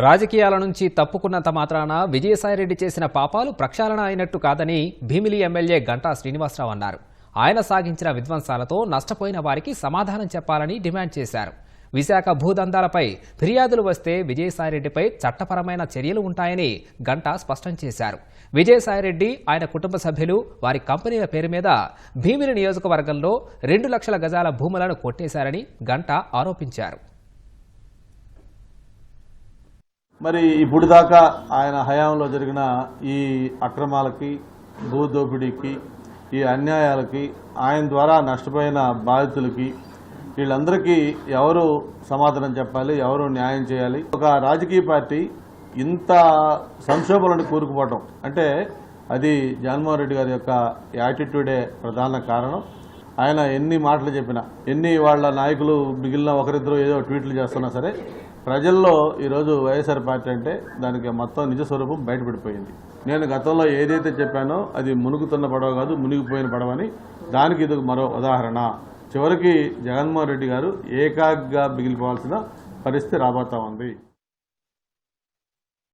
రాజకీయాల నుంచి తప్పుకున్నంత మాత్రాన విజయసాయిరెడ్డి చేసిన పాపాలు ప్రక్షాళన అయినట్టు కాదని భీమిలి ఎమ్మెల్యే గంటా శ్రీనివాసరావు అన్నారు. ఆయన సాగించిన విధ్వంసాలతో నష్టపోయిన వారికి సమాధానం చెప్పాలని డిమాండ్ చేశారు. విశాఖ భూదందాలపై ఫిర్యాదులు వస్తే విజయసాయిరెడ్డిపై చట్టపరమైన చర్యలు ఉంటాయని గంటా స్పష్టం చేశారు. విజయసాయిరెడ్డి ఆయన కుటుంబ సభ్యులు వారి కంపెనీల పేరు మీద భీమిలి నియోజకవర్గంలో రెండు లక్షల గజాల భూములను కొట్టేశారని గంటా ఆరోపించారు. మరి ఇప్పుడు దాకా ఆయన హయాంలో జరిగిన ఈ అక్రమాలకి భూదోపిడీకి ఈ అన్యాయాలకి ఆయన ద్వారా నష్టపోయిన బాధితులకి వీళ్ళందరికీ ఎవరు సమాధానం చెప్పాలి ఎవరు న్యాయం చేయాలి? ఒక రాజకీయ పార్టీ ఇంత సంక్షోభాలను కూరుకుపోవటం అంటే అది జగన్మోహన్ రెడ్డి గారి యొక్క యాటిట్యూడే ప్రధాన కారణం. ఆయన ఎన్ని మాటలు చెప్పినా ఎన్ని వాళ్ళ నాయకులు మిగిలిన ఒకరిద్దరు ఏదో ట్వీట్లు చేస్తున్నా సరే ప్రజల్లో ఈరోజు వైఎస్ఆర్ పార్టీ అంటే దానికి మొత్తం నిజ స్వరూపం బయటపడిపోయింది. నేను గతంలో ఏదైతే చెప్పానో అది మునుగుతున్న పడవ కాదు మునిగిపోయిన పడవ అని దానికి ఇది మరో ఉదాహరణ. చివరికి జగన్మోహన్ రెడ్డి గారు ఏకాగ్గా మిగిలిపోవాల్సిన పరిస్థితి రాబోతా ఉంది.